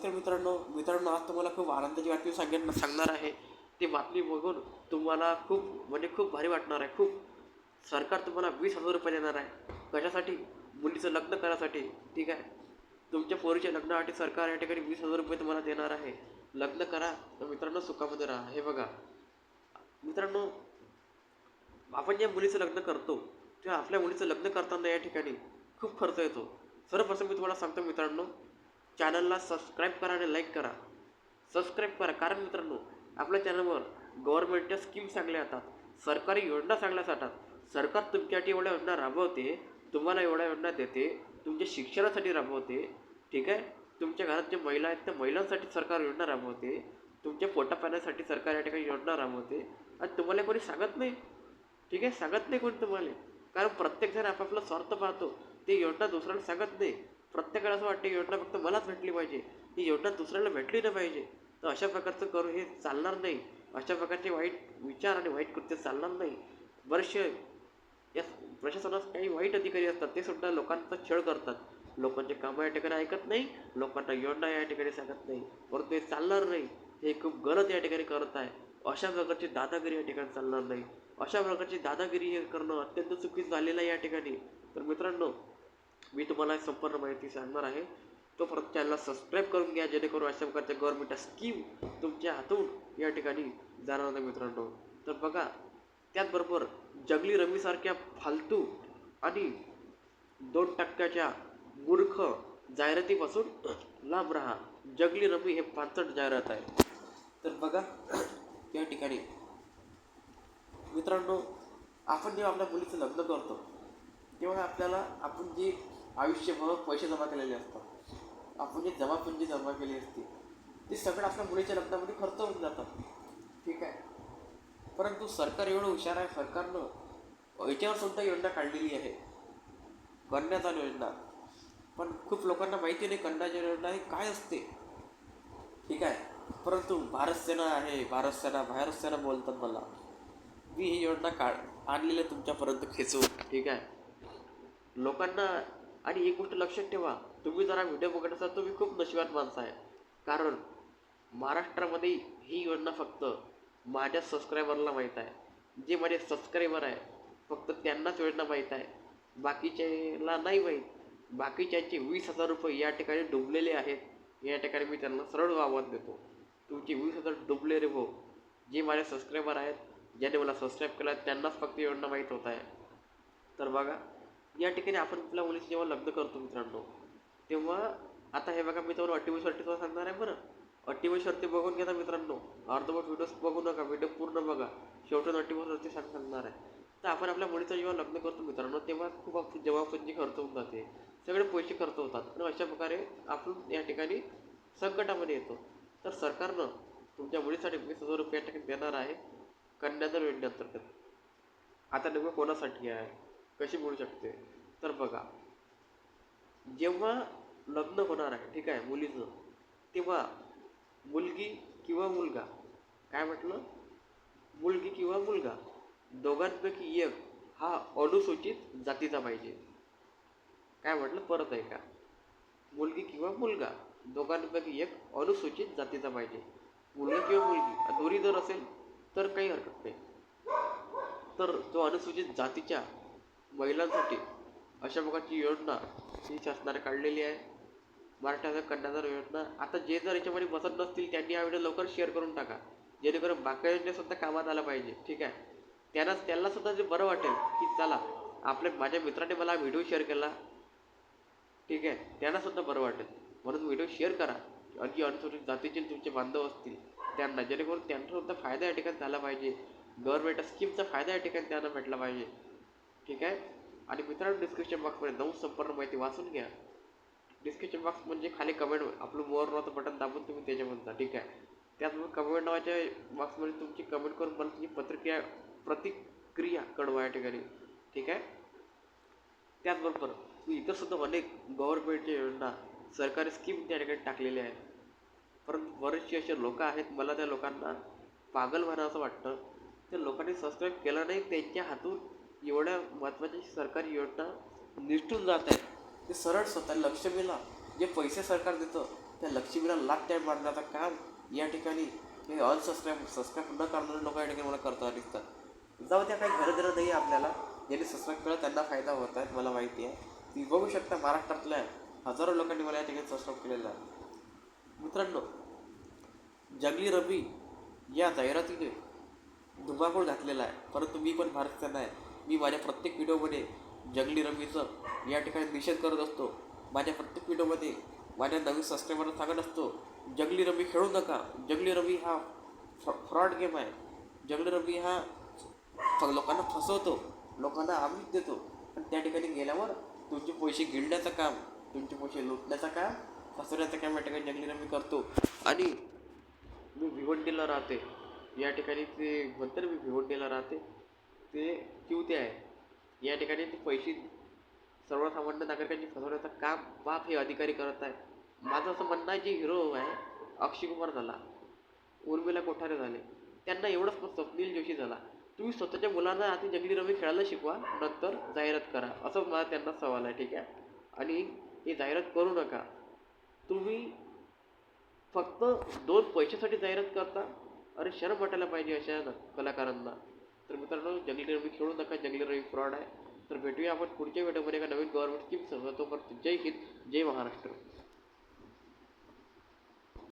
नमस्कार मित्रांनो. मित्रांनो आज तुम्हाला खूप आनंदाची बातमी सांगेन सांगणार आहे. ती बातमी बघून तुम्हाला खूप म्हणजे खूप भारी वाटणार आहे. खूप सरकार तुम्हाला वीस हजार रुपये देणार आहे. कशासाठी? मुलीचं लग्न करायसाठी. ठीक आहे? तुमच्या पोरीच्या लग्नासाठी सरकार या ठिकाणी वीस हजार रुपये तुम्हाला देणार आहे. लग्न करा. तर मित्रांनो सुखामध्ये राहा. हे बघा. मित्रांनो आपण ज्या मुलीचं लग्न करतो तेव्हा आपल्या मुलीचं लग्न करताना या ठिकाणी खूप खर्च येतो. सर्वप्रथम मी तुम्हाला सांगतो मित्रांनो चॅनलला सबस्क्राईब करा आणि लाईक करा. सबस्क्राईब करा. कारण मित्रांनो आपल्या चॅनलवर गव्हर्नमेंटच्या स्कीम चांगल्या येतात सरकारी योजना चांगल्या जातात. सरकार तुमच्यासाठी एवढ्या योजना राबवते तुम्हाला एवढ्या योजना देते तुमच्या शिक्षणासाठी राबवते ठीक आहे? तुमच्या घरात जे महिला आहेत त्या महिलांसाठी सरकार योजना राबवते तुमच्या पोटापाण्यासाठी सरकार या ठिकाणी योजना राबवते आणि तुम्हाला कोणी सांगत नाही. ठीक आहे? सांगत नाही कोणी तुम्हाला. कारण प्रत्येकजण आपापला स्वार्थ पाहतो. ते योजना दुसऱ्याला सांगत नाही. प्रत्येकाला असं वाटते योजना फक्त मलाच भेटली पाहिजे. ही योजना दुसऱ्याला भेटली नाही पाहिजे. तर अशा प्रकारचं करू हे चालणार नाही. अशा प्रकारचे वाईट विचार आणि वाईट कृत्य चालणार नाही. बरेचसे या प्रशासनात काही वाईट अधिकारी असतात ते सुद्धा लोकांचा छळ करतात. लोकांचे कामं या ठिकाणी ऐकत नाही लोकांना योजना या ठिकाणी सांगत नाही. परंतु हे चालणार नाही. हे खूप गलत या ठिकाणी करत आहे. अशा प्रकारची दादागिरी या ठिकाणी चालणार नाही. अशा प्रकारची दादागिरी हे करणं अत्यंत चुकीचं झालेलं आहे या ठिकाणी. तर मित्रांनो मी तुम्हाला संपूर्ण माहिती सांगणार आहे. तो परत चॅनलला सबस्क्राईब करून घ्या जेणेकरून अशा प्रकारच्या गव्हर्नमेंट स्कीम तुमच्या हातून या ठिकाणी जाणार नाही मित्रांनो. तर बघा त्याचबरोबर जंगली रमीसारख्या फालतू आणि दोन टक्क्याच्या मूर्ख जाहिरातीपासून लांब राहा. जंगली रमी हे पाचट जाहिरात आहे. तर बघा या ठिकाणी मित्रांनो आपण जेव्हा आपल्या मुलीचं लग्न करतो तेव्हा आपल्याला आपण जे आयुष्यभर पैसे जमा केलेले असतात आपण जे जमापुंजी जमा केली असते ते सगळं आपल्या मुलीच्या लग्नामध्ये खर्च होऊन जातात. ठीक आहे? परंतु सरकार एवढं हुशार आहे सरकारनं याच्यावर सुद्धा योजना काढलेली आहे. कन्यादान योजना. पण खूप लोकांना माहिती नाही कन्यादान योजना ही काय असते. ठीक आहे? परंतु भारत सेना आहे भारत सेना भारत सेना बोलतात मला. मी ही योजना काढ आणलेली आहे तुमच्यापर्यंत खेचू ठीक आहे? लोकांना आणि एक गोष्ट लक्षात ठेवा तुम्ही जरा व्हिडिओ बघत असाल तुम्ही खूप नशिबात माणसं आहे. कारण महाराष्ट्रामध्ये ही योजना फक्त माझ्या सबस्क्रायबरला माहीत आहे. जे माझे सबस्क्रायबर आहे फक्त त्यांनाच योजना माहीत आहे. बाकीच्याला नाही माहीत. बाकीच्यांचे वीस हजार रुपये या ठिकाणी डुबलेले आहेत. या ठिकाणी मी त्यांना सरळ आवाज देतो. तुमचे वीस हजार डुबले रे भाऊ. जे माझे सबस्क्रायबर आहेत ज्याने मला सबस्क्राईब केलं आहे त्यांनाच फक्त योजना माहीत होत आहे. तर बघा या ठिकाणी आपण आपल्या मुलीचे जेव्हा लग्न करतो मित्रांनो तेव्हा आता हे बघा मी तुम्हाला अटीवर शर्टीचं सांगणार आहे बरं. अटीवर शर्ती बघून घेता मित्रांनो. अर्धवट व्हिडिओज बघू नका व्हिडिओ पूर्ण बघा. शेवटून अटीवर शर्ती सांग सांगणार आहे. तर आपण आपल्या मुलीचं जेव्हा लग्न करतो मित्रांनो तेव्हा खूप आपली जबाबदारी खर्च होऊन जाते. सगळे पैसे खर्च होतात. आणि अशा प्रकारे आपण या ठिकाणी संकटामध्ये येतो. तर सरकारनं तुमच्या मुलीसाठी वीस हजार रुपये टक्के देणार आहे. कन्यादान योजनेअंतर्गत. आता नेमकं कोणासाठी आहे? कशी मिळू शकते? तर बघा जेव्हा लग्न होणार आहे ठीक आहे मुलीचं तेव्हा मुलगी किंवा मुलगा काय म्हटलं? मुलगी किंवा मुलगा दोघांपैकी एक हा अनुसूचित जातीचा पाहिजे. काय म्हटलं? परत आहे का मुलगी किंवा मुलगा दोघांपैकी एक अनुसूचित जातीचा पाहिजे. मुलगा किंवा मुलगी दोन्ही जर असेल तर काही हरकत नाही. तर तो अनुसूचित जातीच्या महिलांसाठी अशा प्रकारची योजना ही शासनाने काढलेली आहे. महाराष्ट्राच्या कन्यादान योजना. आता जे जर याच्यामध्ये बसत नसतील त्यांनी हा व्हिडिओ लवकर शेअर करून टाका. जेणेकरून बाकी सुद्धा कामात आलं पाहिजे. ठीक आहे? त्यांना त्यांना सुद्धा जे बरं वाटेल की चला आपल्या माझ्या मित्राने मला व्हिडिओ शेअर केला. ठीक आहे? त्यांना सुद्धा बरं वाटेल. म्हणून व्हिडिओ शेअर करा. आणखी अनुसूचित जातीचे तुमचे बांधव असतील त्यांना. जेणेकरून त्यांचा सुद्धा फायदा या ठिकाणी झाला पाहिजे. गव्हर्नमेंट स्कीमचा फायदा या ठिकाणी त्यांना भेटला पाहिजे. ठीक आहे? आणि मित्रांनो डिस्क्रिप्शन बॉक्समध्ये जाऊन संपूर्ण माहिती वाचून घ्या. डिस्क्रिप्शन बॉक्स म्हणजे खाली कमेंट आपलं मोर नावाचं बटन दाबून तुम्ही त्याच्यामध्ये जा ठीक आहे? त्याचबरोबर कमेंट नावाच्या बॉक्समध्ये तुमची कमेंट करून मला तुमची पत्रिक्रिया प्रतिक्रिया कळवा या ठिकाणी ठीक आहे? त्याचबरोबर इतर सुद्धा अनेक गव्हर्नमेंटच्या योजना सरकारी स्कीम त्या ठिकाणी टाकलेल्या आहेत. परंतु बरेचसे असे लोक आहेत मला त्या लोकांना पागल व्हायला असं वाटतं. त्या लोकांनी सबस्क्राईब केलं नाही त्यांच्या हातून एवढ्या महत्त्वाची सरकारी योजना निष्ठून जात आहेत ते सरळ स्वतः लक्ष्मीला जे पैसे सरकार देतं त्या लक्ष्मीला लाख टाईम मारण्याचं काम या ठिकाणी हे अनसबस्क्राईब सबस्क्राईब न करणारे लोक या ठिकाणी मला करताना दिसतात. जाऊ त्या काही घरं नाही आहे आपल्याला. ज्यांनी सबस्क्राईब केलं त्यांना फायदा होत आहे मला माहिती आहे. ती बघू शकता महाराष्ट्रातल्या हजारो लोकांनी मला या ठिकाणी सबस्क्राईब केलेलं आहे. मित्रांनो जंगली रबी या जाहिरातीने धुमाकूळ घातलेला आहे. परंतु मी पण भारतचा नाही. मी माझ्या प्रत्येक व्हिडिओमध्ये जंगली रमीचं या ठिकाणी निषेध करत असतो. माझ्या प्रत्येक व्हिडिओमध्ये माझ्या नवीन सबस्क्रायबरला सांगत असतो जंगली रमी खेळू नका. जंगली रमी हा फ्रॉड गेम आहे. जंगली रमी हा फ- लोकांना फसवतो. लोकांना आमिष देतो. पण त्या ठिकाणी गेल्यावर तुमचे पैसे गिळण्याचं काम तुमचे पैसे लुटण्याचं काम फसवण्याचं काम या ठिकाणी जंगली रमी करतो. आणि मी भिवंडीला राहते. या ठिकाणी ते म्हणतात मी भिवंडीला राहते. ते किवते आहे. या ठिकाणी ते पैसे सर्वसामान्य नागरिकांची फसवण्याचं काम बाप हे अधिकारी करत आहे माझं असं म्हणणं आहे जे हिरो आहे अक्षय कुमार झाला उर्मिला कोठारे झाले त्यांना एवढंच स्वप्नील जोशी झाला. तुम्ही स्वतःच्या मुलांना आधी जंगली रमी खेळायला शिकवा नंतर जाहिरात करा. असं मला त्यांना सवाल आहे ठीक आहे? आणि ही जाहिरात करू नका. तुम्ही फक्त दोन पैशासाठी जाहिरात करता. अरे शरम वाटायला पाहिजे अशा कलाकारांना. तर मित्रांनो जंगली रवी खेळू नका जंगली रवी फ्रॉड आहे. तर भेटूया आपण पुढच्या व्हिडिओमध्ये एका नवीन गव्हर्नमेंट स्कीमसह तोपर्यंत जय हिंद जय महाराष्ट्र.